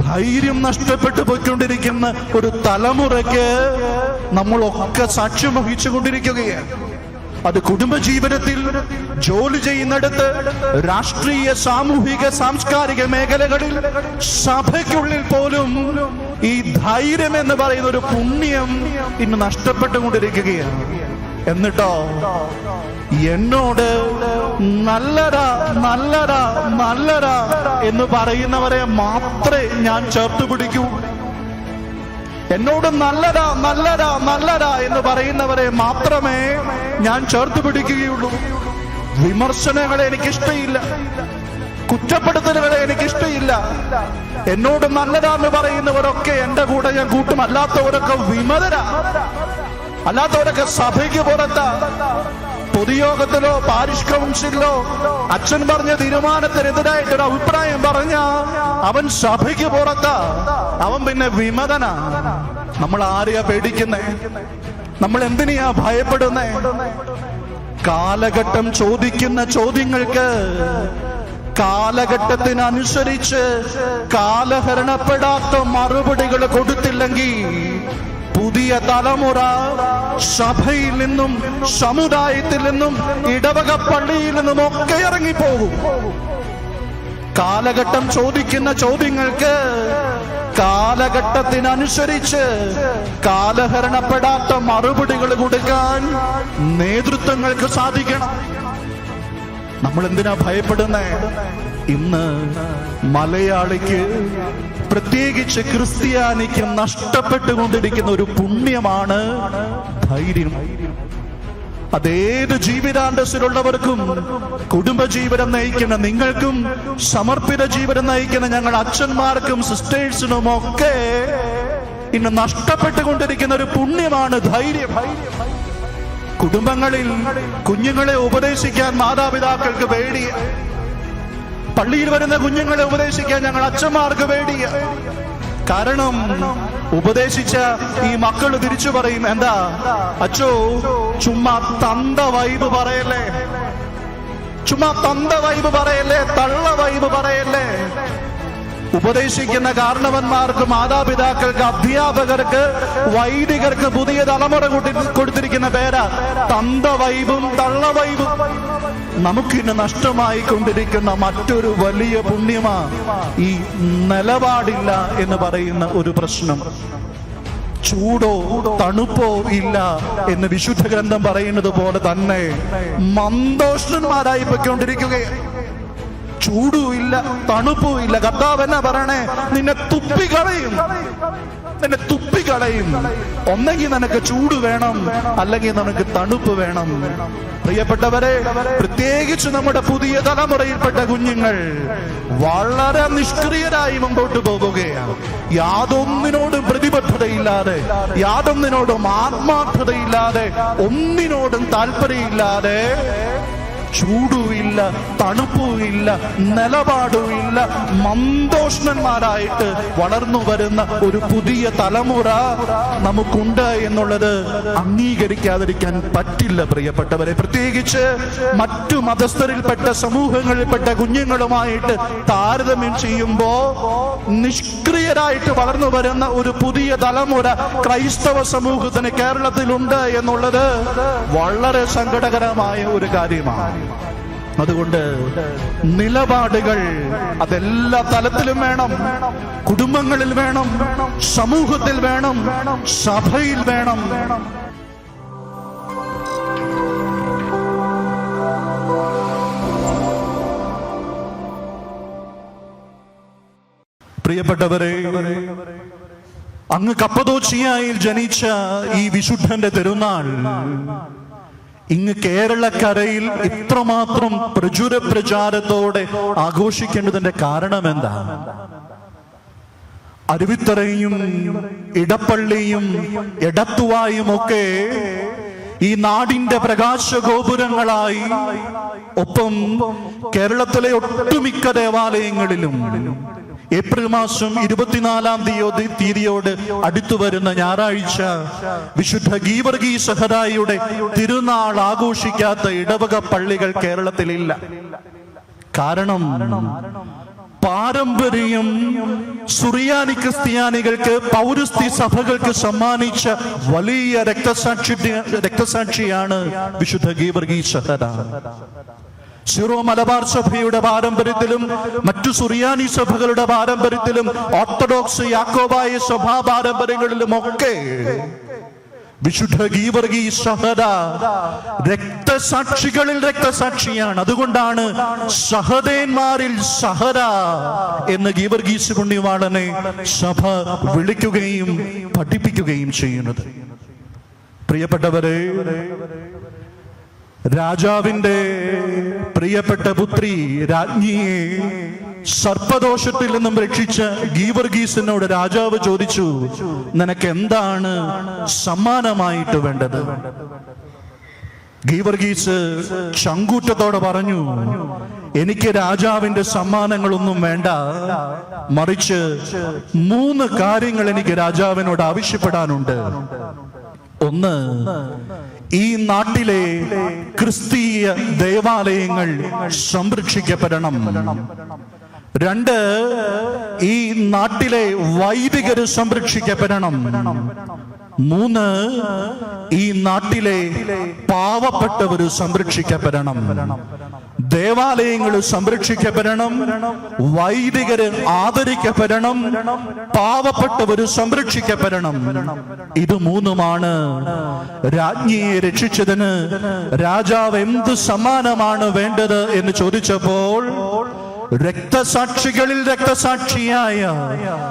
ധൈര്യം നഷ്ടപ്പെട്ടു പോയിക്കൊണ്ടിരിക്കുന്ന ഒരു തലമുറയ്ക്ക് നമ്മളൊക്കെ സാക്ഷ്യം വഹിച്ചു കൊണ്ടിരിക്കുകയാണ്. അത് കുടുംബജീവനത്തിൽ ജോലി ചെയ്യുന്നിടത്ത് രാഷ്ട്രീയ സാമൂഹിക സാംസ്കാരിക മേഖലകളിൽ സഭയ്ക്കുള്ളിൽ പോലും ഈ ധൈര്യം എന്ന് പറയുന്ന ഒരു പുണ്യം ഇന്ന് നഷ്ടപ്പെട്ടുകൊണ്ടിരിക്കുകയാണ്. എന്നിട്ടോ? എന്നോട് നല്ലടാ നല്ലടാ നല്ലടാ എന്ന് പറയുന്നവരെ മാത്രമേ ഞാൻ ചേർത്ത് പിടിക്കൂ. എന്നോട് നല്ലടാ നല്ലടാ നല്ലടാ എന്ന് പറയുന്നവരെ മാത്രമേ ഞാൻ ചേർത്ത് പിടിക്കുകയുള്ളൂ. വിമർശനങ്ങളെ എനിക്കിഷ്ടയില്ല. കുറ്റപ്പെടുത്തലുകളെ എനിക്ക് ഇഷ്ടമില്ല എന്നോട് നല്ലതാ എന്ന് പറയുന്നവരൊക്കെ എന്റെ കൂടെ ഞാൻ കൂട്ടും. അല്ലാത്തവരൊക്കെ വിമതരാ. അല്ലാത്തവരൊക്കെ സഭയ്ക്ക് പുറത്താ. പൊതുയോഗത്തിലോ പാരിഷ് കൗൺസിലോ അച്ഛൻ പറഞ്ഞ തീരുമാനത്തിനെതിരായിട്ട് ഒരു അഭിപ്രായം പറഞ്ഞ അവൻ സഭയ്ക്ക് പുറത്ത. അവൻ പിന്നെ വിമതനാ. നമ്മൾ ആരെയാ പേടിക്കുന്നേ? നമ്മൾ എന്തിനെയാ ഭയപ്പെടുന്നേ? കാലഘട്ടം ചോദിക്കുന്ന ചോദ്യങ്ങൾക്ക് കാലഘട്ടത്തിനനുസരിച്ച് കാലഹരണപ്പെടാത്ത മറുപടികൾ കൊടുത്തില്ലെങ്കിൽ പുതിയ തലമുറ സഭയിൽ നിന്നും സമുദായത്തിൽ നിന്നും ഇടവക പള്ളിയിൽ നിന്നും ഒക്കെ ഇറങ്ങിപ്പോകും. കാലഘട്ടം ചോദിക്കുന്ന ചോദ്യങ്ങൾക്ക് കാലഘട്ടത്തിനനുസരിച്ച് കാലഹരണപ്പെടാത്ത മറുപടികൾ കൊടുക്കാൻ നേതൃത്വങ്ങൾക്ക് സാധിക്കണം. നമ്മൾ എന്തിനാ ഭയപ്പെടുന്നേ? ഇന്ന് മലയാളിക്ക് പ്രത്യേകിച്ച് ക്രിസ്ത്യാനിക്ക് നഷ്ടപ്പെട്ടുകൊണ്ടിരിക്കുന്ന ഒരു പുണ്യമാണ് ധൈര്യം. അതേത് ജീവിതാന്തസ്സിലുള്ളവർക്കും കുടുംബജീവിതം നയിക്കുന്ന നിങ്ങൾക്കും സമർപ്പിത ജീവിതം നയിക്കുന്ന ഞങ്ങൾ അച്ഛന്മാർക്കും സിസ്റ്റേഴ്സിനും ഒക്കെ ഇന്ന് നഷ്ടപ്പെട്ടുകൊണ്ടിരിക്കുന്ന ഒരു പുണ്യമാണ് ധൈര്യം. കുടുംബങ്ങളിൽ കുഞ്ഞുങ്ങളെ ഉപദേശിക്കാൻ മാതാപിതാക്കൾക്ക് പേടിയ. പള്ളിയിൽ വരുന്ന കുഞ്ഞുങ്ങളെ ഉപദേശിക്കാൻ ഞങ്ങൾ അച്ഛന്മാർക്ക് പേടിയ കാരണം ഉപദേശിച്ച ഈ മക്കൾ തിരിച്ചു പറയും എന്താ? അച്ചോ ചുമ്മാ തന്ത വൈബ് പറയല്ലേ? ചുമ്മാ തന്ത വൈബ് പറയല്ലേ? തള്ള വൈബ് പറയല്ലേ? ഉപദേശിക്കുന്ന കാരണവന്മാർക്ക് മാതാപിതാക്കൾക്ക് അധ്യാപകർക്ക് വൈദികർക്ക് പുതിയ തലമുറ കൊടുത്തിരിക്കുന്ന പേരാ തന്ത വൈബും തള്ള വൈബും നമുക്കിന്ന് നഷ്ടമായി കൊണ്ടിരിക്കുന്ന മറ്റൊരു വലിയ പുണ്യമാ ഈ നിലപാടില്ല എന്ന് പറയുന്ന ഒരു പ്രശ്നം. ചൂടോ തണുപ്പോ ഇല്ല എന്ന് വിശുദ്ധ ഗ്രന്ഥം പറയുന്നത് പോലെ തന്നെ മന്ദോഷന്മാരായി പൊയ്ക്കൊണ്ടിരിക്കുകയാണ്. ചൂടും ഇല്ല തണുപ്പും ഇല്ല കർത്താവ് എന്നാ പറയണേ? നിന്നെ തുപ്പിക്കളയും നിന്നെ തുപ്പിക്കളയും ഒന്നെങ്കിൽ നിനക്ക് ചൂട് വേണം അല്ലെങ്കിൽ നിനക്ക് തണുപ്പ് വേണം. പ്രിയപ്പെട്ടവരെ പ്രത്യേകിച്ച് നമ്മുടെ പുതിയ തലമുറയിൽപ്പെട്ട കുഞ്ഞുങ്ങൾ വളരെ നിഷ്ക്രിയരായി മുമ്പോട്ട് പോവുകയാണ് യാതൊന്നിനോടും പ്രതിബദ്ധതയില്ലാതെ യാതൊന്നിനോടും ആത്മാർത്ഥതയില്ലാതെ ഒന്നിനോടും താല്പര്യമില്ലാതെ ചൂടുമില്ല തണുപ്പുമില്ല നിലപാടുമില്ല. മന്ദോഷ്ണന്മാരായിട്ട് വളർന്നു വരുന്ന ഒരു പുതിയ തലമുറ നമുക്കുണ്ട് എന്നുള്ളത് അംഗീകരിക്കാതിരിക്കാൻ പറ്റില്ല പ്രിയപ്പെട്ടവരെ. പ്രത്യേകിച്ച് മറ്റു മതസ്ഥരിൽപ്പെട്ട സമൂഹങ്ങളിൽപ്പെട്ട കുഞ്ഞുങ്ങളുമായിട്ട് താരതമ്യം ചെയ്യുമ്പോ നിഷ്ക്രിയരായിട്ട് വളർന്നു വരുന്ന ഒരു പുതിയ തലമുറ ക്രൈസ്തവ സമൂഹത്തിന് കേരളത്തിലുണ്ട് എന്നുള്ളത് വളരെ സങ്കടകരമായ ഒരു കാര്യമാണ്. അതുകൊണ്ട് നിലപാടുകൾ അതെല്ലാ തലത്തിലും വേണം. കുടുംബങ്ങളിൽ വേണം. സമൂഹത്തിൽ വേണം. സഭയിൽ വേണം. പ്രിയപ്പെട്ടവരെ അങ്ങ് കപ്പതോച്ചിയായിൽ ജനിച്ച ഈ വിശുദ്ധന്റെ തിരുനാൾ ഇങ്ങ് കേരളക്കരയിൽ ഇത്രമാത്രം പ്രചുര പ്രചാരത്തോടെ ആഘോഷിക്കേണ്ടതിന്റെ കാരണം എന്താ അരുവിത്തറയും ഇടപ്പള്ളിയും എടത്തുവായും ഒക്കെ ഈ നാടിന്റെ പ്രകാശ ഗോപുരങ്ങളായി ഒപ്പം കേരളത്തിലെ ഒട്ടുമിക്ക ദേവാലയങ്ങളിലും ഏപ്രിൽ മാസം ഇരുപത്തിനാലാം തീയതി തീയതിയോട് അടുത്തു വരുന്ന ഞായറാഴ്ച വിശുദ്ധ ഗീവർഗീ സഹദായിയുടെ തിരുനാൾ ആഘോഷിക്കാത്ത ഇടവക പള്ളികൾ കേരളത്തിലില്ല. കാരണം പാരമ്പര്യം സുറിയാനി ക്രിസ്ത്യാനികൾക്ക് പൗരസ്ത്യ സഭകൾക്ക് സമ്മാനിച്ച വലിയ രക്തസാക്ഷി രക്തസാക്ഷിയാണ് വിശുദ്ധ ഗീവർഗി സഹര സിറോ മലബാർ സഭയുടെ പാരമ്പര്യത്തിലും മറ്റു സുറിയാനി സഭകളുടെ പാരമ്പര്യത്തിലും ഓർത്തഡോക്സ് യാക്കോബായ സഭാ പാരമ്പര്യങ്ങളിലും ഒക്കെ വിശുദ്ധ ഗീവർഗീ സഹദ രക്തസാക്ഷികളിൽ രക്തസാക്ഷിയാണ്. അതുകൊണ്ടാണ് സഹദേന്മാരിൽ സഹദ എന്ന് ഗീവർഗീസ് പുണ്യവാളനെ സഭ വിളിക്കുകയും പഠിപ്പിക്കുകയും ചെയ്യുന്നത്. പ്രിയപ്പെട്ടവരെ രാജാവിന്റെ പ്രിയപ്പെട്ട പുത്രി രാജ്ഞിയെ സർപ്പദോഷത്തിൽ നിന്നും രക്ഷിച്ച ഗീവർഗീസിനോട് രാജാവ് ചോദിച്ചു നിനക്ക് എന്താണ് സമ്മാനമായിട്ട് വേണ്ടത്? ഗീവർഗീസ് ചങ്കൂറ്റത്തോടെ പറഞ്ഞു എനിക്ക് രാജാവിന്റെ സമ്മാനങ്ങളൊന്നും വേണ്ട. മറിച്ച് മൂന്ന് കാര്യങ്ങൾ എനിക്ക് രാജാവിനോട് ആവശ്യപ്പെടാനുണ്ട്. ഒന്ന് ഈ നാട്ടിലെ ക്രിസ്തീയ ദേവാലയങ്ങൾ സംരക്ഷിക്കപ്പെടണം. രണ്ട് ഈ നാട്ടിലെ വൈദികർ സംരക്ഷിക്കപ്പെടണം. മൂന്ന് ഈ നാട്ടിലെ പാവപ്പെട്ടവര് സംരക്ഷിക്കപ്പെടണം. ദേവാലയങ്ങൾ സംരക്ഷിക്കപ്പെടണം വൈദികര് ആദരിക്കപ്പെടണം പാവപ്പെട്ടവർ സംരക്ഷിക്കപ്പെടണം. ഇത് മൂന്നുമാണ്. രാജ്ഞിയെ രക്ഷിച്ചതിന് രാജാവ് എന്ത് സമ്മാനമാണ് വേണ്ടത് എന്ന് ചോദിച്ചപ്പോൾ രക്തസാക്ഷികളിൽ രക്തസാക്ഷിയായ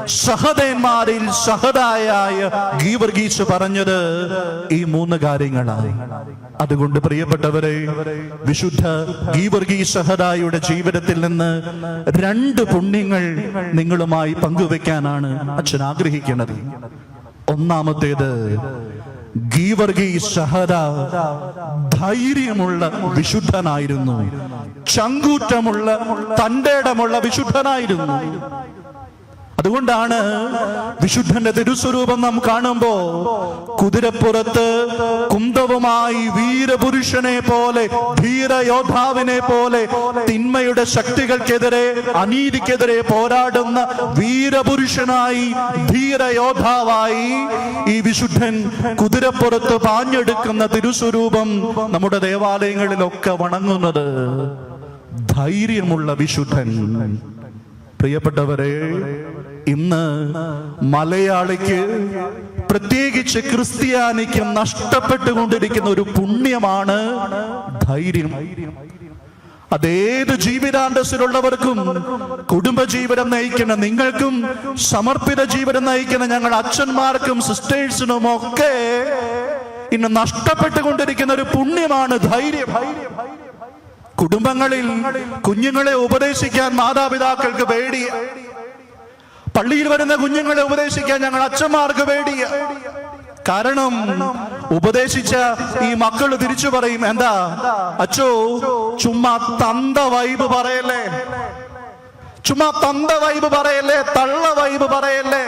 സഹതന്മാരിൽ സഹതായായ ഗീവർഗീസ് പറഞ്ഞത് ഈ മൂന്ന് കാര്യങ്ങളാണ്. അതുകൊണ്ട് പ്രിയപ്പെട്ടവരെ വിശുദ്ധ ഗീവർഗീ സഹദായുടെ ജീവിതത്തിൽ നിന്ന് രണ്ട് പുണ്യങ്ങൾ നിങ്ങളുമായി പങ്കുവെക്കാനാണ് അച്ഛൻ ആഗ്രഹിക്കുന്നത്. ഒന്നാമത്തേത് സഹദ ധൈര്യമുള്ള വിശുദ്ധനായിരുന്നു. ചങ്കൂറ്റമുള്ള തന്റേടമുള്ള വിശുദ്ധനായിരുന്നു. അതുകൊണ്ടാണ് വിശുദ്ധന്റെ തിരുസ്വരൂപം നാം കാണുമ്പോ കുതിരപ്പുറത്ത് കുന്തവുമായി വീരപുരുഷനെ പോലെ ധീരയോദ്ധാവിനെ പോലെ തിന്മയുടെ ശക്തികൾക്കെതിരെ അനീതിക്കെതിരെ പോരാടുന്ന വീരപുരുഷനായി ധീരയോദ്ധാവായി ഈ വിശുദ്ധൻ കുതിരപ്പുറത്ത് പാഞ്ഞെടുക്കുന്ന തിരുസ്വരൂപം നമ്മുടെ ദേവാലയങ്ങളിലൊക്കെ വണങ്ങുന്നത് ധൈര്യമുള്ള വിശുദ്ധൻ. പ്രിയപ്പെട്ടവരെ ഇന്ന് മലയാളിക്ക് പ്രത്യേകിച്ച് ക്രിസ്ത്യാനിക്ക് നഷ്ടപ്പെട്ടുകൊണ്ടിരിക്കുന്ന ഒരു പുണ്യമാണ് ധൈര്യം. അതേത് ജീവിതാന്തസ്സിലുള്ളവർക്കും കുടുംബജീവിതം നയിക്കുന്ന നിങ്ങൾക്കും സമർപ്പിത ജീവിതം നയിക്കുന്ന ഞങ്ങൾ അച്ഛന്മാർക്കും സിസ്റ്റേഴ്സിനും ഒക്കെ ഇന്ന് നഷ്ടപ്പെട്ടുകൊണ്ടിരിക്കുന്ന ഒരു പുണ്യമാണ് ധൈര്യം. കുടുംബങ്ങളിൽ കുഞ്ഞുങ്ങളെ ഉപദേശിക്കാൻ മാതാപിതാക്കൾക്ക് പേടിയ പള്ളിയിൽ വരുന്ന കുഞ്ഞുങ്ങളെ ഉപദേശിക്കാൻ ഞങ്ങൾ അച്ഛന്മാർക്ക് പേടിയ കാരണം ഉപദേശിച്ച ഈ മക്കൾ തിരിച്ചു പറയും എന്താ? അച്ചോ ചുമ്മാ തന്ത വൈബ് പറയല്ലേ? ചുമ്മാ തന്ത വൈബ് പറയല്ലേ? തള്ള വൈബ് പറയല്ലേ?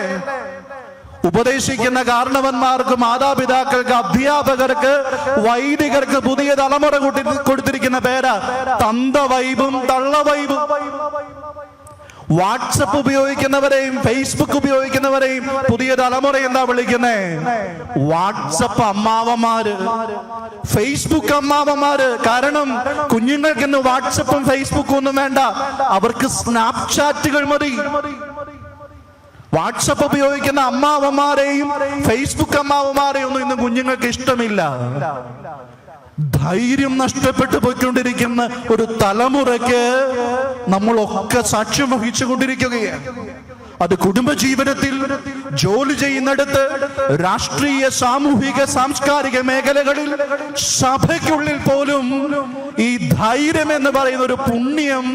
ഉപദേശിക്കുന്ന കാരണവന്മാർക്ക് മാതാപിതാക്കൾക്ക് അധ്യാപകർക്ക് വൈദികർക്ക് പുതിയ തലമുറ കൂട്ടി- കൊടുത്തിരിക്കുന്ന പേരാ തന്ത വൈബും തള്ള വൈബും. വാട്സപ്പ് ഉപയോഗിക്കുന്നവരെയും ഫേസ്ബുക്ക് ഉപയോഗിക്കുന്നവരെയും പുതിയ തലമുറ എന്താ വിളിക്കുന്നേ? വാട്സപ്പ് അമ്മാവന്മാര് ഫേസ്ബുക്ക് അമ്മാവന്മാര്. കാരണം കുഞ്ഞുങ്ങൾക്ക് ഇന്ന് വാട്സപ്പും ഫേസ്ബുക്കും ഒന്നും വേണ്ട. അവർക്ക് സ്നാപ്ചാറ്റുകൾ മതി. വാട്സപ്പ് ഉപയോഗിക്കുന്ന അമ്മാവന്മാരെയും ഫേസ്ബുക്ക് അമ്മാവന്മാരെയും ഒന്നും ഇന്ന് കുഞ്ഞുങ്ങൾക്ക് ഇഷ്ടമില്ല. ധൈര്യം നഷ്ടപ്പെട്ടു പോയിക്കൊണ്ടിരിക്കുന്ന ഒരു തലമുറയ്ക്ക് നമ്മളൊക്കെ സാക്ഷ്യം വഹിച്ചു കൊണ്ടിരിക്കുകയാണ്. അത് കുടുംബജീവിതത്തിൽ ജോലി ചെയ്യുന്നിടത്ത് രാഷ്ട്രീയ സാമൂഹിക സാംസ്കാരിക മേഖലകളിൽ സഭയ്ക്കുള്ളിൽ പോലും ഈ ധൈര്യം എന്ന് പറയുന്ന ഒരു പുണ്യം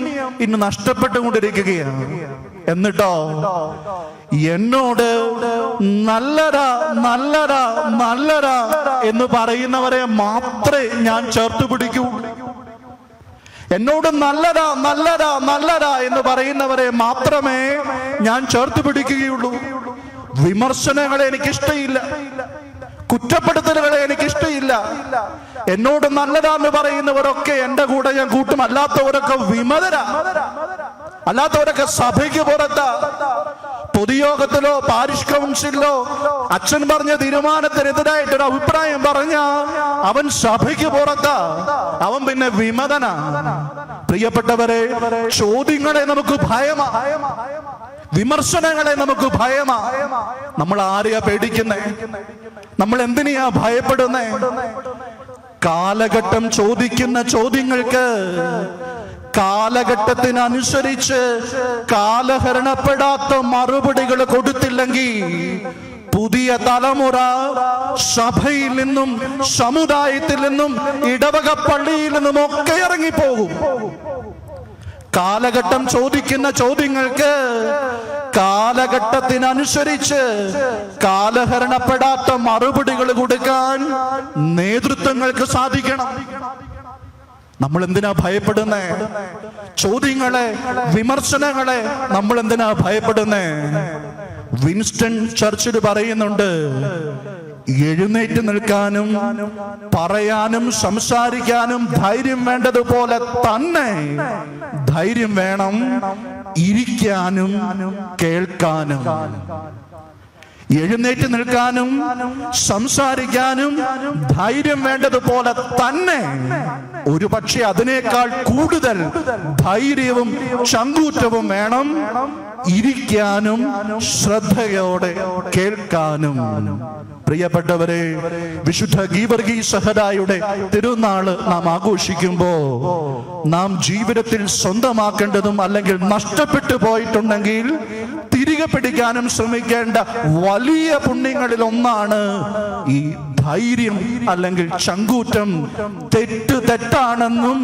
ഇന്ന് നഷ്ടപ്പെട്ടുകൊണ്ടിരിക്കുകയാണ്. എന്നിട്ടോ? എന്നോട് നല്ലരാ നല്ലരാ നല്ലരാ എന്ന് പറയുന്നവരെ മാത്രമേ ഞാൻ ചേർത്ത് പിടിക്കൂ. എന്നോട് നല്ലതാ നല്ലതാ നല്ലതാ എന്ന് പറയുന്നവരെ മാത്രമേ ഞാൻ ചേർത്ത് പിടിക്കുകയുള്ളൂ. വിമർശനങ്ങളെ എനിക്കിഷ്ടയില്ല. കുറ്റപ്പെടുത്തലുകളെ എനിക്ക് ഇഷ്ടമില്ല എന്നോട് നല്ലതാന്ന് പറയുന്നവരൊക്കെ എന്റെ കൂടെ ഞാൻ കൂട്ടും. അല്ലാത്തവരൊക്കെ വിമതരാ. അല്ലാത്തവരൊക്കെ സഭയ്ക്ക് പുറത്ത. പൊതുയോഗത്തിലോ പാരിഷ് കൗൺസിലോ അച്ഛൻ പറഞ്ഞ തീരുമാനത്തിനെതിരായിട്ടൊരു അഭിപ്രായം പറഞ്ഞ അവൻ സഭയ്ക്ക് പുറത്ത. അവൻ പിന്നെ വിമതന. പ്രിയപ്പെട്ടവരെ ചോദ്യങ്ങളെ നമുക്ക് ഭയമാ. വിമർശനങ്ങളെ നമുക്ക് ഭയമാ. നമ്മൾ ആരെയാ പേടിക്കുന്നേ? നമ്മൾ എന്തിനെയാ ഭയപ്പെടുന്നേ? കാലഘട്ടം ചോദിക്കുന്ന ചോദ്യങ്ങൾക്ക് കാലഘട്ടത്തിനനുസരിച്ച് കാലഹരണപ്പെടാത്ത മറുപടികൾ കൊടുത്തില്ലെങ്കിൽ പുതിയ തലമുറ സഭയിൽ നിന്നും സമുദായത്തിൽ നിന്നും ഇടവക പള്ളിയിൽ നിന്നും ഒക്കെ ഇറങ്ങിപ്പോകും. കാലഘട്ടം ചോദിക്കുന്ന ചോദ്യങ്ങൾക്ക് കാലഘട്ടത്തിനനുസരിച്ച് കാലഹരണപ്പെടാത്ത മറുപടികൾ കൊടുക്കാൻ നേതൃത്വങ്ങൾക്ക് സാധിക്കണം. നമ്മൾ എന്തിനാ ഭയപ്പെടുന്നേ? ചോദ്യങ്ങളെ വിമർശനങ്ങളെ നമ്മൾ എന്തിനാ ഭയപ്പെടുന്നേ? വിൻസ്റ്റൺ ചർച്ചിൽ പറയുന്നുണ്ട് എഴുന്നേറ്റ് നിൽക്കാനും പറയാനും സംസാരിക്കാനും ധൈര്യം വേണ്ടതുപോലെ തന്നെ ധൈര്യം വേണം ഇരിക്കാനും കേൾക്കാനും. എഴുന്നേറ്റ് നിൽക്കാനും സംസാരിക്കാനും ധൈര്യം വേണ്ടതുപോലെ തന്നെ ഒരു പക്ഷെ അതിനേക്കാൾ കൂടുതൽ ധൈര്യവും ചങ്കൂറ്റവും വേണം ഇരിക്കാനും ശ്രദ്ധയോടെ കേൾക്കാനും. പ്രിയപ്പെട്ടവരെ വിശുദ്ധ ഗീവർഗി സഹദായുടെ തിരുനാൾ നാം ആഘോഷിക്കുമ്പോ നാം ജീവിതത്തിൽ സ്വന്തമാക്കേണ്ടതും അല്ലെങ്കിൽ നഷ്ടപ്പെട്ടു പോയിട്ടുണ്ടെങ്കിൽ തിരികെ പിടിക്കാനും ശ്രമിക്കേണ്ട വലിയ പുണ്യങ്ങളിൽ ഒന്നാണ് ഈ ധൈര്യം അല്ലെങ്കിൽ ചങ്കൂറ്റം തെറ്റ് തെറ്റാണെന്നും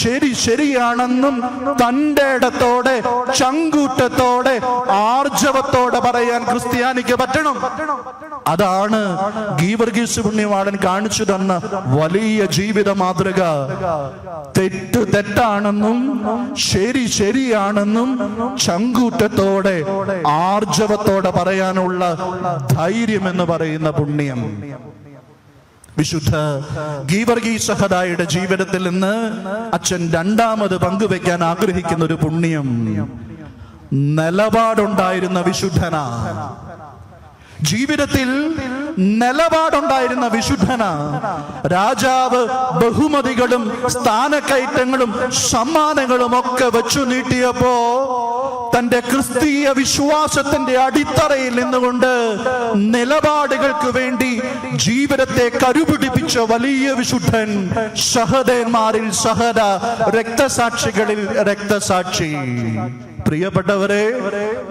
ശരി ശരിയാണെന്നും തന്റെ ഇടത്തോടെ ചങ്കൂറ്റത്തോടെ ആർജവത്തോടെ പറയാൻ ക്രിസ്ത്യാനിക്ക് പറ്റണം. അതാണ് ഗീവർഗീസ് പുണ്യവാളൻ കാണിച്ചു തന്ന വലിയ ജീവിത മാതൃക. തെറ്റ് തെറ്റാണെന്നും ശരി ശരിയാണെന്നും ചങ്കൂറ്റത്തോടെ ആർജവത്തോടെ പറയാനുള്ള ധൈര്യം എന്ന് പറയുന്ന പുണ്യം. വിശുദ്ധ ഗീവർഗീ സഹദായുടെ ജീവിതത്തിൽ നിന്ന് അച്ഛൻ രണ്ടാമത് പങ്കുവെക്കാൻ ആഗ്രഹിക്കുന്ന ഒരു പുണ്യം. നിലപാടുണ്ടായിരുന്ന വിശുദ്ധന. ജീവിതത്തിൽ നിലപാടുണ്ടായിരുന്ന വിശുദ്ധന. രാജാവ് ബഹുമതികളും സ്ഥാനക്കയറ്റങ്ങളും സമ്മാനങ്ങളും ഒക്കെ വെച്ചു നീട്ടിയപ്പോ തന്റെ ക്രിസ്തീയ വിശ്വാസത്തിന്റെ അടിത്തറയിൽ നിന്നുകൊണ്ട് നിലപാടുകൾക്ക് വേണ്ടി ജീവിതത്തെ കരുപിടിപ്പിച്ച വലിയ വിശുദ്ധൻ സഹദന്മാരിൽ സഹദ രക്തസാക്ഷികളിൽ രക്തസാക്ഷി. പ്രിയപ്പെട്ടവരെ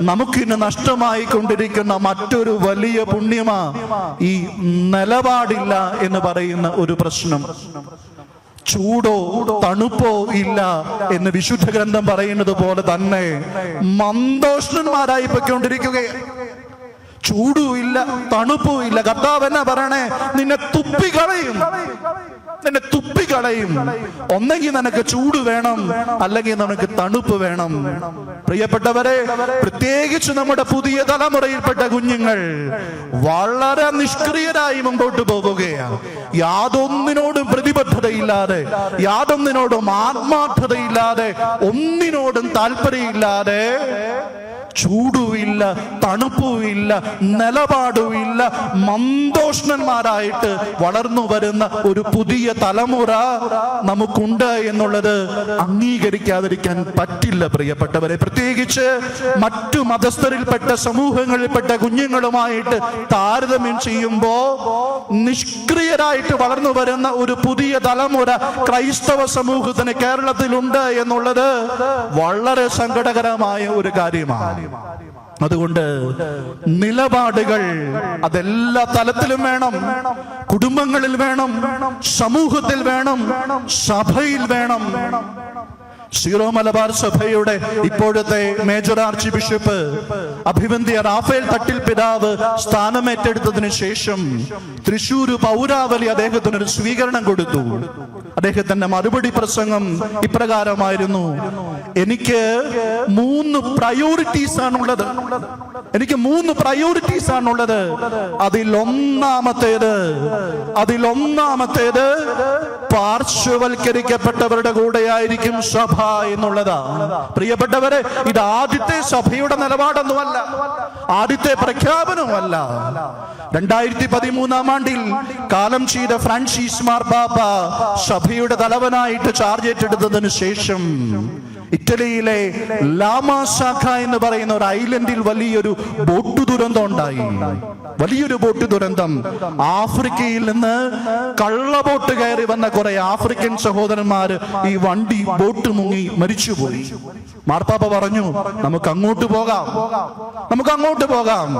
നമുക്കിന്ന് നഷ്ടമായി കൊണ്ടിരിക്കുന്ന മറ്റൊരു വലിയ പുണ്യമാ ഈ നിലപാടില്ല എന്ന് പറയുന്ന ഒരു പ്രശ്നം. ചൂടോ തണുപ്പോ ഇല്ല എന്ന് വിശുദ്ധ ഗ്രന്ഥം പറയുന്നത് പോലെ തന്നെ മന്ദോഷ്ണന്മാരായി പൊയ്ക്കൊണ്ടിരിക്കുകയാണ്. ചൂടും ഇല്ല തണുപ്പും ഇല്ല. കർത്താവ് എന്നാ പറയണേ? നിന്നെ തുപ്പികളയും നിന്നെ തുപ്പിക്കളയും ഒന്നെങ്കിൽ നിനക്ക് ചൂട് വേണം. അല്ലെങ്കിൽ നിനക്ക് തണുപ്പ് വേണം. പ്രിയപ്പെട്ടവരെ പ്രത്യേകിച്ച് നമ്മുടെ പുതിയ തലമുറയിൽപ്പെട്ട കുഞ്ഞുങ്ങൾ വളരെ നിഷ്ക്രിയരായി മുമ്പോട്ട് പോവുകയാണ്. യാതൊന്നിനോടും പ്രതിബദ്ധതയില്ലാതെ യാതൊന്നിനോടും ആത്മാർത്ഥതയില്ലാതെ ഒന്നിനോടും താല്പര്യമില്ലാതെ ചൂടുമില്ല തണുപ്പുമില്ല നിലപാടുമില്ല. മന്ദോഷ്ണന്മാരായിട്ട് വളർന്നു വരുന്ന ഒരു പുതിയ തലമുറ നമുക്കുണ്ട് എന്നുള്ളത് അംഗീകരിക്കാതിരിക്കാൻ പറ്റില്ല പ്രിയപ്പെട്ടവരെ. പ്രത്യേകിച്ച് മറ്റു മതസ്ഥരിൽപ്പെട്ട സമൂഹങ്ങളിൽപ്പെട്ട കുഞ്ഞുങ്ങളുമായിട്ട് താരതമ്യം ചെയ്യുമ്പോ നിഷ്ക്രിയരായിട്ട് വളർന്നു വരുന്ന ഒരു പുതിയ തലമുറ ക്രൈസ്തവ സമൂഹത്തിന് കേരളത്തിലുണ്ട് എന്നുള്ളത് വളരെ സങ്കടകരമായ ഒരു കാര്യമാണ്. അതുകൊണ്ട് നിലപാടുകൾ അതെല്ലാ തലത്തിലും വേണം. കുടുംബങ്ങളിൽ വേണം. സമൂഹത്തിൽ വേണം. സഭയിൽ വേണം. സീറോ മലബാർ സഭയുടെ ഇപ്പോഴത്തെ മേജർ ആർച്ച് ബിഷപ്പ് അഭിവന്ധ്യ റാഫേൽ തട്ടിൽ പിതാവ് സ്ഥാനമേറ്റെടുത്തതിനു ശേഷം തൃശൂർ പൗരാവലി അദ്ദേഹത്തിനൊരു സ്വീകരണം കൊടുത്തു. അദ്ദേഹത്തിന്റെ മറുപടി പ്രസംഗം ഇപ്രകാരമായിരുന്നു എനിക്ക് മൂന്ന് പ്രയോറിറ്റീസ് ആണുള്ളത്. എനിക്ക് മൂന്ന് പ്രയോറിറ്റീസ് ആണുള്ളത്. അതിൽ ഒന്നാമത്തേത് അതിൽ ഒന്നാമത്തേത് പാർശ്വവൽക്കരിക്കപ്പെട്ടവരുടെ കൂടെയായിരിക്കും സഭ. എന്നുള്ളതാ. പ്രിയപ്പെട്ടവരെ ഇത് ആദ്യത്തെ സഭയുടെ നിലപാടൊന്നുമല്ല. ആദ്യത്തെ പ്രഖ്യാപനവുമല്ല. രണ്ടായിരത്തി പതിമൂന്നാം ആണ്ടിൽ കാലം ചെയ്ത ഫ്രാൻസിസ് പാപ്പ സഭയുടെ തലവനായിട്ട് ചാർജ് ഏറ്റെടുത്തതിനു ശേഷം ഇറ്റലിയിലെ ലാമാശാഖ എന്ന് പറയുന്ന ഒരു ഐലൻഡിൽ വലിയൊരു ബോട്ട് ദുരന്തം ഉണ്ടായി. വലിയൊരു ബോട്ട് ദുരന്തം. ആഫ്രിക്കയിൽ നിന്ന് കള്ളബോട്ട് കയറി വന്ന കുറെ ആഫ്രിക്കൻ സഹോദരന്മാര് ഈ വണ്ടി ബോട്ട് മുങ്ങി മരിച്ചുപോയി. മാർപ്പാപ്പ പറഞ്ഞു നമുക്ക് അങ്ങോട്ട് പോകാം. നമുക്ക് അങ്ങോട്ട് പോകാം.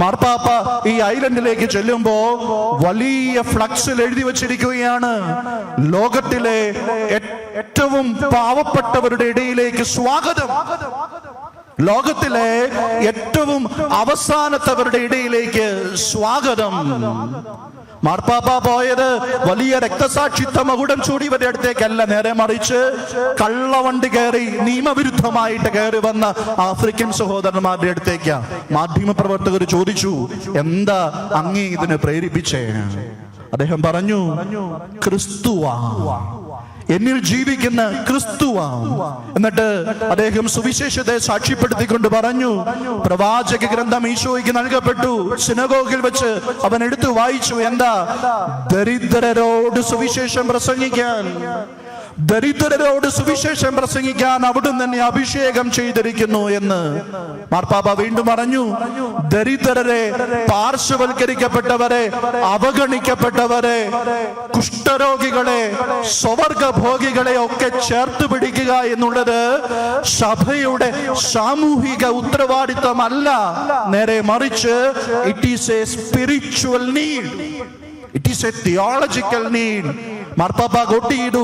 മാർപ്പാപ്പ ഈ ഐലൻഡിലേക്ക് ചെല്ലുമ്പോ വലിയ ഫ്ലക്സിൽ എഴുതി വച്ചിരിക്കുകയാണ്. ലോകത്തിലെ ഏറ്റവും പാവപ്പെട്ടവരുടെ ഇടയിലേക്ക് സ്വാഗതം. ലോകത്തിലെ ഏറ്റവും അവസാനത്തവരുടെ ഇടയിലേക്ക് സ്വാഗതം. മാർപ്പാപ്പ പോയത് വലിയ രക്തസാക്ഷിത്വ മകുടം ചൂടിയവരുടെ അടുത്തേക്കല്ല നേരെ മറിച്ച് കള്ളവണ്ടി കയറി നിയമവിരുദ്ധമായിട്ട് കയറി വന്ന ആഫ്രിക്കൻ സഹോദരന്മാരുടെ അടുത്തേക്ക്. മാധ്യമപ്രവർത്തകർ ചോദിച്ചു എന്താ അങ്ങേ ഇതിനെ പ്രേരിപ്പിച്ചേ? അദ്ദേഹം പറഞ്ഞു ക്രിസ്തുവാ. എന്നിൽ ജീവിക്കുന്ന ക്രിസ്തുവാണ് എന്നിട്ട് അദ്ദേഹം സുവിശേഷത്തെ സാക്ഷ്യപ്പെടുത്തിക്കൊണ്ട് പറഞ്ഞു പ്രവാചക ഗ്രന്ഥം ഈശോയ്ക്ക് നൽകപ്പെട്ടു. സിനഗോഗിൽ വെച്ച് അവൻ എടുത്തു വായിച്ചു. എന്താ? ദരിദ്രരോട് സുവിശേഷം പ്രസംഗിക്കാൻ. ദരിദ്രരോട് സുവിശേഷം പ്രസംഗിക്കാൻ അവിടുന്ന് തന്നെ അഭിഷേകം ചെയ്തിരിക്കുന്നു എന്ന് മാർപ്പാപ്പ വീണ്ടും പറഞ്ഞു. ദരിദ്രരെ പാർശ്വവൽക്കരിക്കപ്പെട്ടവരെ അവഗണിക്കപ്പെട്ടവരെ കുഷ്ഠരോഗികളെ സ്വവർഗഭോഗികളെ ഒക്കെ ചേർത്ത് പിടിക്കുക എന്നുള്ളത് സഭയുടെ സാമൂഹിക ഉത്തരവാദിത്തമല്ല. നേരെ മറിച്ച് it is a spiritual need it is a theological need മാർപ്പാപ്പ കോട്ട് ചെയ്തു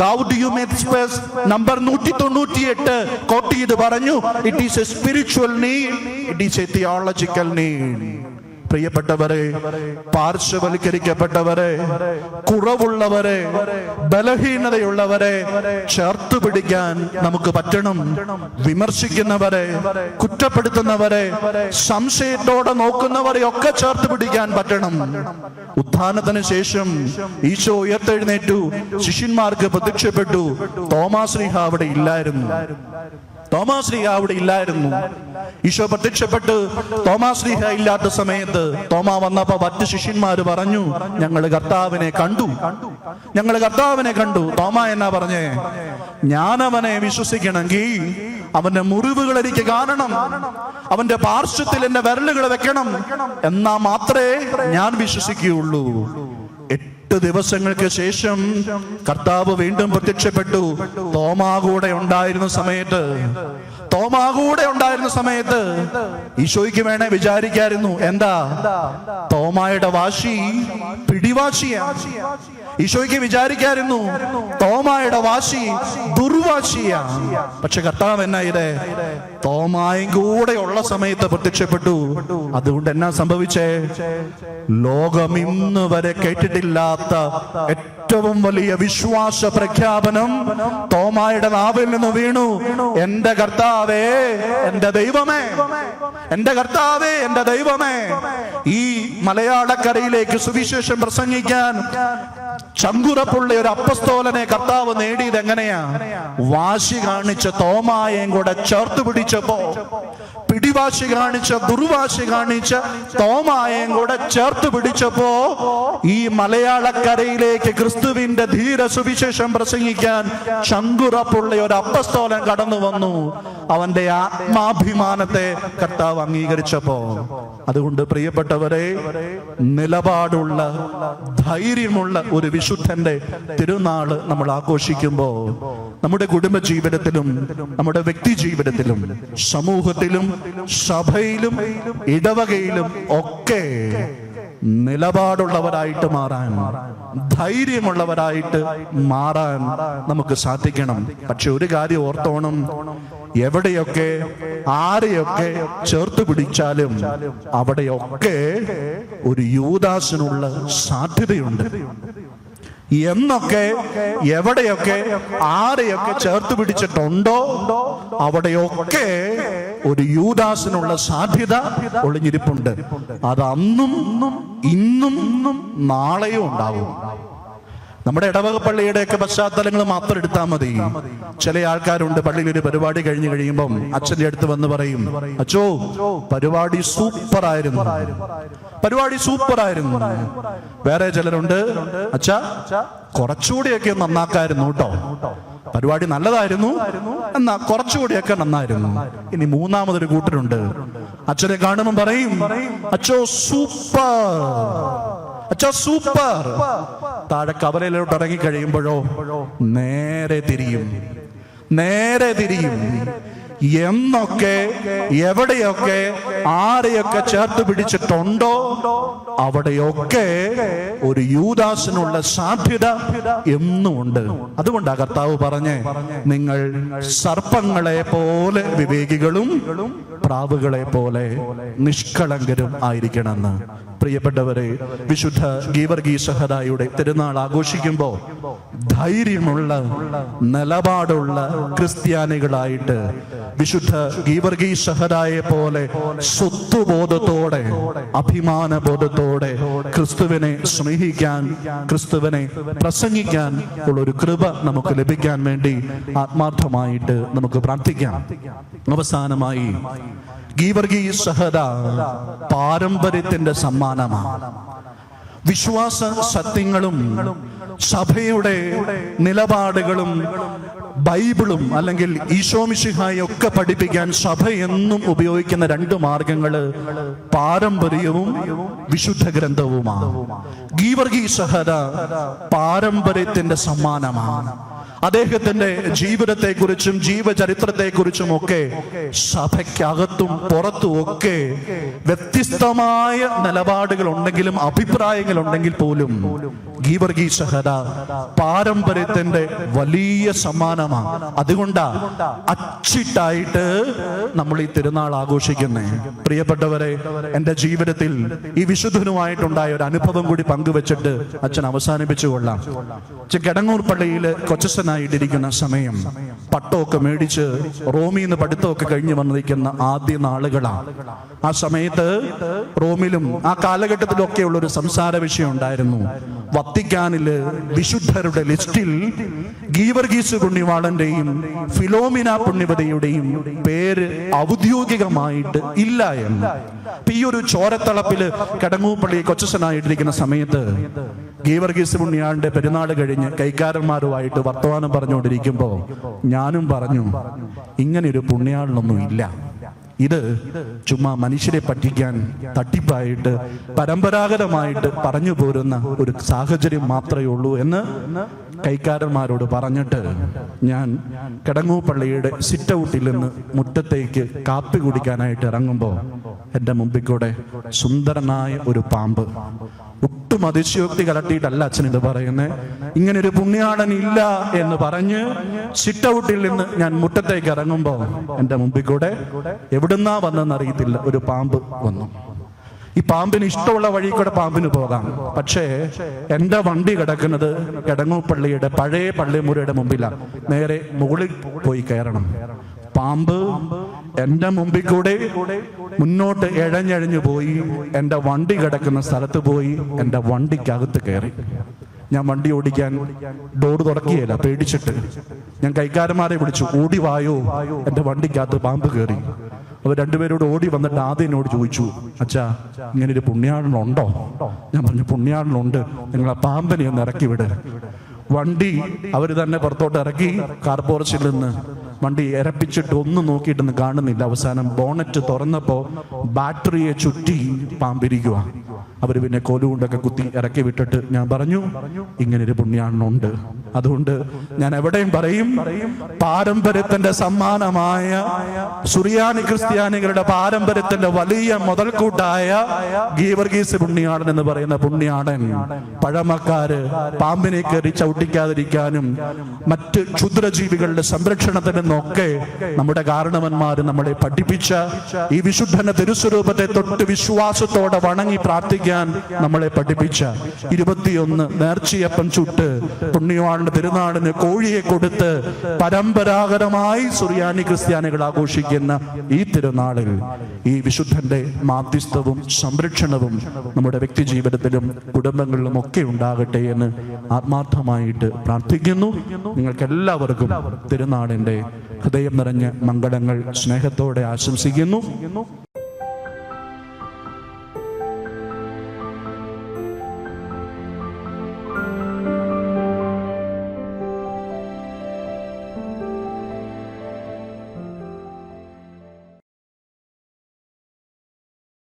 ഗൗഡിയും എക്സ്പ്രസ് നമ്പർ നൂറ്റി തൊണ്ണൂറ്റിയെട്ട് പറഞ്ഞു it is a spiritual need it is a theological need പ്രിയപ്പെട്ടവരെ പാർശ്വവൽക്കരിക്കപ്പെട്ടവരെ കുറവുള്ളവരെ ബലഹീനതയുള്ളവരെ ചേർത്ത് പിടിക്കാൻ നമുക്ക് പറ്റണം. വിമർശിക്കുന്നവരെ കുറ്റപ്പെടുത്തുന്നവരെ സംശയത്തോടെ നോക്കുന്നവരെ ഒക്കെ ചേർത്ത് പിടിക്കാൻ പറ്റണം. ഉത്ഥാനത്തിന് ശേഷം ഈശോ ഉയർത്തെഴുന്നേറ്റു. ശിഷ്യന്മാർക്ക് പ്രത്യക്ഷപ്പെട്ടു. തോമാശ്രീഹ അവിടെ ഇല്ലായിരുന്നു. തോമാശ്രീഹ അവിടെ ഇല്ലായിരുന്നു. ഈശോ പ്രത്യക്ഷപ്പെട്ട് തോമാശ്രീഹ ഇല്ലാത്ത സമയത്ത് തോമ വന്നപ്പോ മറ്റ് ശിഷ്യന്മാര് പറഞ്ഞു ഞങ്ങൾ കർത്താവിനെ കണ്ടു. ഞങ്ങൾ കർത്താവിനെ കണ്ടു. തോമ എന്നാ പറഞ്ഞേ? ഞാനവനെ വിശ്വസിക്കണമെങ്കിൽ അവന്റെ മുറിവുകൾ എനിക്ക് കാണണം. അവന്റെ പാർശ്വത്തിൽ എന്റെ വിരലുകൾ വെക്കണം. എന്നാ മാത്രമേ ഞാൻ വിശ്വസിക്കുകയുള്ളൂ. എട്ട് ദിവസങ്ങൾക്ക് ശേഷം കർത്താവ് വീണ്ടും പ്രത്യക്ഷപ്പെട്ടു. തോമാ കൂടെ ഉണ്ടായിരുന്ന സമയത്ത് തോമാ കൂടെ ഉണ്ടായിരുന്ന സമയത്ത് ഈശോയ്ക്ക് വേണേ വിചാരിക്കായിരുന്നു. എന്താ? തോമായുടെ വാശി പിടിവാശിയാ ഈശോയ്ക്ക് വിചാരിക്കായിരുന്നു തോമായുടെ വാശി ദുർവാശിയാ പക്ഷെ കർത്താവ് എന്നാ ഇത്? തോമായും കൂടെ ഉള്ള സമയത്ത് പ്രത്യക്ഷപ്പെട്ടു. അതുകൊണ്ട് എന്നാ സംഭവിച്ചേ? ലോകം ഇന്ന് വരെ കേട്ടിട്ടില്ലാത്ത ഏറ്റവും വലിയ വിശ്വാസ പ്രഖ്യാപനം തോമായുടെ നാവിൽ നിന്ന് വീണു. എന്റെ കർത്താവേ എന്റെ ദൈവമേ എന്റെ കർത്താവേ എന്റെ ദൈവമേ. ഈ മലയാളക്കരയിലേക്ക് സുവിശേഷം പ്രസംഗിക്കാൻ ചങ്കുറപ്പുള്ള ഒരു അപ്പസ്തോലനെ കർത്താവ് നേടിയത് എങ്ങനെയാ? വാശി കാണിച്ച തോമായയും കൂടെ ചേർത്ത് പിടിച്ചപ്പോ പിടിവാശി കാണിച്ച ദുർവാശി കാണിച്ച തോമായയും കൂടെ ചേർത്ത് പിടിച്ചപ്പോ ഈ മലയാളക്കരയിലേക്ക് ക്രിസ്തുവിന്റെ ധീര സുവിശേഷം പ്രസംഗിക്കാൻ ചങ്കുറപ്പുള്ള ഒരു അപ്പസ്തോലൻ കടന്നു വന്നു. അവന്റെ ആത്മാഭിമാനത്തെ കർത്താവ് അംഗീകരിച്ചപ്പോ അതുകൊണ്ട് പ്രിയപ്പെട്ടവരെ നിലപാടുള്ള ധൈര്യമുള്ള ഒരു വിശുദ്ധന്റെ തിരുനാൾ നമ്മൾ ആഘോഷിക്കുമ്പോൾ നമ്മുടെ കുടുംബ ജീവിതത്തിലും നമ്മുടെ വ്യക്തി ജീവിതത്തിലും സമൂഹത്തിലും സഭയിലും ഇടവകയിലും ഒക്കെ നിലപാടുള്ളവരായിട്ട് മാറാൻ ധൈര്യമുള്ളവരായിട്ട് മാറാൻ നമുക്ക് സാധിക്കണം. പക്ഷെ ഒരു കാര്യം ഓർത്തോണം. എവിടെയൊക്കെ ആരെയൊക്കെ ചേർത്ത് പിടിച്ചാലും അവിടെയൊക്കെ ഒരു യൂദാസിനുള്ള സാധ്യതയുണ്ട്. എന്നൊക്കെ എവിടെയൊക്കെ ആരെയൊക്കെ ചേർത്ത് പിടിച്ചിട്ടുണ്ടോ അവിടെയൊക്കെ ഒരു യൂദാസിനുള്ള സാധ്യത ഒളിഞ്ഞിരിപ്പുണ്ട്. അത് അന്നും ഇന്നും നാളെയും ഉണ്ടാവും. നമ്മുടെ ഇടവക പള്ളിയുടെയൊക്കെ പശ്ചാത്തലങ്ങൾ മാത്രം എടുത്താൽ മതി. ചില ആൾക്കാരുണ്ട് പള്ളിയിൽ ഒരു പരിപാടി കഴിഞ്ഞു കഴിയുമ്പം അച്ഛന്റെ അടുത്ത് വന്ന് പറയും അച്ചോ പരിപാടി സൂപ്പർ ആയിരുന്നു പരിപാടി സൂപ്പർ ആയിരുന്നു വേറെ ചിലരുണ്ട് അച്ഛാ കുറച്ചുകൂടിയൊക്കെ നന്നാക്കായിരുന്നു കേട്ടോ. പരിപാടി നല്ലതായിരുന്നു എന്നാ കുറച്ചുകൂടിയൊക്കെ നന്നായിരുന്നു. ഇനി മൂന്നാമതൊരു കൂട്ടരുണ്ട്. അച്ഛനെ കാണുമ്പോൾ പറയും അച്ചോ സൂപ്പർ. സൂപ്പർ. താഴെ കവലയിലോട്ട് ഇറങ്ങി കഴിയുമ്പോഴോ നേരെ തിരിയും. നേരെ തിരിയും. എന്നൊക്കെ എവിടെയൊക്കെ ആരെയൊക്കെ ചേർത്ത് പിടിച്ചിട്ടുണ്ടോ അവിടെയൊക്കെ ഒരു യൂദാസിനുള്ള സാധ്യത എന്നുമുണ്ട്. അതുകൊണ്ടാ കർത്താവ് പറഞ്ഞേ നിങ്ങൾ സർപ്പങ്ങളെ പോലെ വിവേകികളും പ്രാവുകളെ പോലെ നിഷ്കളങ്കരും ആയിരിക്കണമെന്ന്. പ്രിയപ്പെട്ടവരെ വിശുദ്ധ ഗീവർഗീ സഹദായുടെ തിരുനാൾ ആഘോഷിക്കുമ്പോൾ ധൈര്യമുള്ള നിലപാടുള്ള ക്രിസ്ത്യാനികളായിട്ട് വിശുദ്ധ ഗീവർഗീ സഹദായെ പോലെ സ്വത്തുബോധത്തോടെ അഭിമാന ബോധത്തോടെ ക്രിസ്തുവിനെ സ്നേഹിക്കാൻ ക്രിസ്തുവിനെ പ്രസംഗിക്കാൻ ഉള്ള ഒരു കൃപ നമുക്ക് ലഭിക്കാൻ വേണ്ടി ആത്മാർത്ഥമായിട്ട് നമുക്ക് പ്രാർത്ഥിക്കാം. അവസാനമായി ഗീവർഗീ സഹദ പാരമ്പര്യത്തിന്റെ സമ്മാനമാണ് വിശ്വാസ സത്യങ്ങളും സഭയുടെ നിലപാടുകളും ബൈബിളും അല്ലെങ്കിൽ ഈശോമിഷിഹായി ഒക്കെ പഠിപ്പിക്കാൻ സഭ എന്നും ഉപയോഗിക്കുന്ന രണ്ട് മാർഗങ്ങൾ പാരമ്പര്യവും വിശുദ്ധ ഗ്രന്ഥവുമാണ് ഗീവർഗീ സഹദ പാരമ്പര്യത്തിന്റെ സമ്മാനമാണ് അദ്ദേഹത്തിന്റെ ജീവിതത്തെക്കുറിച്ചും ജീവചരിത്രത്തെക്കുറിച്ചും ഒക്കെ സഭയ്ക്കകത്തും പുറത്തും ഒക്കെ വ്യത്യസ്തമായ നിലപാടുകൾ ഉണ്ടെങ്കിലും അഭിപ്രായങ്ങൾ ഉണ്ടെങ്കിൽ പോലും ഗീവർഗി സഹദ പാരമ്പര്യത്തിന്റെ വലിയ സമ്മാനമാണ് അതുകൊണ്ടാ അച്ചിട്ടായിട്ട് നമ്മൾ ഈ തിരുനാൾ ആഘോഷിക്കുന്നേ. പ്രിയപ്പെട്ടവരെ എന്റെ ജീവിതത്തിൽ ഈ വിശുദ്ധനുമായിട്ടുണ്ടായ ഒരു അനുഭവം കൂടി പങ്കുവെച്ചിട്ട് അച്ഛൻ അവസാനിപ്പിച്ചു കൊള്ളാം. കിടങ്ങൂർ പള്ളിയിൽ കൊച്ചസനായിട്ടിരിക്കുന്ന സമയം. പട്ടമൊക്കെ മേടിച്ച് റോമിന്ന് പഠിത്തമൊക്കെ കഴിഞ്ഞ് വന്നിരിക്കുന്ന ആദ്യ നാളുകളാണ് ആ സമയത്ത് റോമിലും ആ കാലഘട്ടത്തിലൊക്കെ ഉള്ള ഒരു സംസാര വിഷയം ഉണ്ടായിരുന്നു. വത്തിക്കാനിൽ വിശുദ്ധരുടെ ലിസ്റ്റിൽ ഗീവർഗീസ് പുണ്യവാളന്റെയും ഫിലോമിന പുണ്യവതയുടെയും പേര് ഔദ്യോഗികമായിട്ട് ഇല്ല എന്ന്. ഈ ഒരു ചോരത്തളപ്പിൽ കടങ്ങൂപ്പള്ളി കൊച്ചനായിട്ടിരിക്കുന്ന സമയത്ത് ഗീവർഗീസ് പുണ്യാളിന്റെ പെരുന്നാൾ കഴിഞ്ഞ് കൈക്കാരന്മാരുമായിട്ട് വർത്തമാനം പറഞ്ഞുകൊണ്ടിരിക്കുമ്പോ ഞാനും പറഞ്ഞു ഇങ്ങനെ ഒരു പുണ്യാളിനൊന്നും ഇല്ല. ഇത് ചുമ്മാ മനുഷ്യരെ പറ്റിക്കാൻ തട്ടിപ്പായിട്ട് പരമ്പരാഗതമായിട്ട് പറഞ്ഞു പോരുന്ന ഒരു സാഹചര്യം മാത്രമേ ഉള്ളൂ എന്ന് കൈക്കാരന്മാരോട് പറഞ്ഞിട്ട് ഞാൻ കിടങ്ങൂപ്പള്ളിയുടെ സിറ്റ് ഔട്ടിൽ നിന്ന് മുറ്റത്തേക്ക് കാപ്പി കുടിക്കാനായിട്ട് ഇറങ്ങുമ്പോൾ എന്റെ മുമ്പിൽ കൂടെ സുന്ദരനായ ഒരു പാമ്പ് ഒട്ടും അതിശയോക്തി കലട്ടിയിട്ടല്ല അച്ഛൻ ഇത് പറയുന്നത് ഇങ്ങനെ ഒരു പുണ്യാടൻ ഇല്ല എന്ന് പറഞ്ഞ് ഔട്ടിൽ നിന്ന് ഞാൻ മുറ്റത്തേക്ക് ഇറങ്ങുമ്പോൾ എന്റെ മുമ്പിൽ കൂടെ എവിടുന്നാ വന്നെന്ന് അറിയത്തില്ല. ഒരു പാമ്പ് വന്നു. ഈ പാമ്പിന് ഇഷ്ടമുള്ള വഴി കൂടെ പാമ്പിന് പോകാം. പക്ഷേ എന്റെ വണ്ടി കിടക്കുന്നത് കിടങ്ങൂപ്പള്ളിയുടെ പഴയ പള്ളിമുറിയുടെ മുമ്പിലാണ് നേരെ മുകളിൽ പോയി കയറണം. പാമ്പ് എന്റെ മുമ്പിൽ കൂടെ മുന്നോട്ട് എഴഞ്ഞഴിഞ്ഞു പോയി. എന്റെ വണ്ടി കിടക്കുന്ന സ്ഥലത്ത് പോയി. എന്റെ വണ്ടിക്കകത്ത് കയറി. ഞാൻ വണ്ടി ഓടിക്കാൻ ഡോർ തുറക്കുകയില്ല പേടിച്ചിട്ട്. ഞാൻ കൈക്കാരന്മാരെ വിളിച്ചു ഓടി വായോ? എന്റെ വണ്ടിക്കകത്ത് പാമ്പ് കയറി. അവർ രണ്ടുപേരോട് ഓടി വന്നിട്ട് ആദ്യം എന്നോട് ചോദിച്ചു അച്ഛാ ഇങ്ങനെ ഒരു പുണ്യാളനുണ്ടോ? ഞാൻ പറഞ്ഞു പുണ്യാളനുണ്ട്. നിങ്ങൾ ആ പാമ്പനെ ഒന്ന് ഇറക്കി വിട് വണ്ടി അവർ തന്നെ പുറത്തോട്ട് ഇറക്കി കാർപോറച്ചിൽ നിന്ന് വണ്ടി ഇരപ്പിച്ചിട്ട് ഒന്നും നോക്കിയിട്ടൊന്നും കാണുന്നില്ല. അവസാനം ബോണറ്റ് തുറന്നപ്പോ ബാറ്ററിയെ ചുറ്റി പാമ്പിരിക്കുക അവർ പിന്നെ കോലുകൊണ്ടൊക്കെ കുത്തി ഇറക്കി വിട്ടിട്ട് ഞാൻ പറഞ്ഞു ഇങ്ങനെ ഒരു പുണ്യാളനുണ്ട് അതുകൊണ്ട് ഞാൻ എവിടെയും പറയും പാരമ്പര്യത്തിന്റെ സമ്മാനമായ സുറിയാനി ക്രിസ്ത്യാനികളുടെ പാരമ്പര്യത്തിന്റെ വലിയ മുതൽക്കൂട്ടായ ഗീവർഗീസ് പുണ്യാടൻ എന്ന് പറയുന്ന പുണ്യാടൻ പഴമക്കാര് പാമ്പിനെ കയറി ചവിട്ടിക്കാതിരിക്കാനും മറ്റ് ക്ഷുദ്രജീവികളുടെ സംരക്ഷണത്തിൽ നിന്നൊക്കെ നമ്മുടെ കാരണവന്മാർ നമ്മളെ പഠിപ്പിച്ച ഈ വിശുദ്ധന തിരുസ്വരൂപത്തെ തൊട്ട് വിശ്വാസത്തോടെ വണങ്ങി പ്രാർത്ഥിക്കാൻ നമ്മളെ പഠിപ്പിച്ച ഇരുപത്തിയൊന്ന് നേർച്ചയപ്പം ചുട്ട് പുണ്യവാളുടെ തിരുനാടിന് കോഴിയെ കൊടുത്ത് പരമ്പരാഗതമായി സുറിയാനി ക്രിസ്ത്യാനികൾ ആഘോഷിക്കുന്ന ഈ തിരുനാളിൽ ഈ വിശുദ്ധന്റെ മാധ്യസ്ഥവും സംരക്ഷണവും നമ്മുടെ വ്യക്തി ജീവിതത്തിലും കുടുംബങ്ങളിലും ഒക്കെ ഉണ്ടാകട്ടെ എന്ന് ആത്മാർത്ഥമായിട്ട് പ്രാർത്ഥിക്കുന്നു. നിങ്ങൾക്ക് എല്ലാവർക്കും തിരുനാടിന്റെ ഹൃദയം നിറഞ്ഞ മംഗളങ്ങൾ സ്നേഹത്തോടെ ആശംസിക്കുന്നു.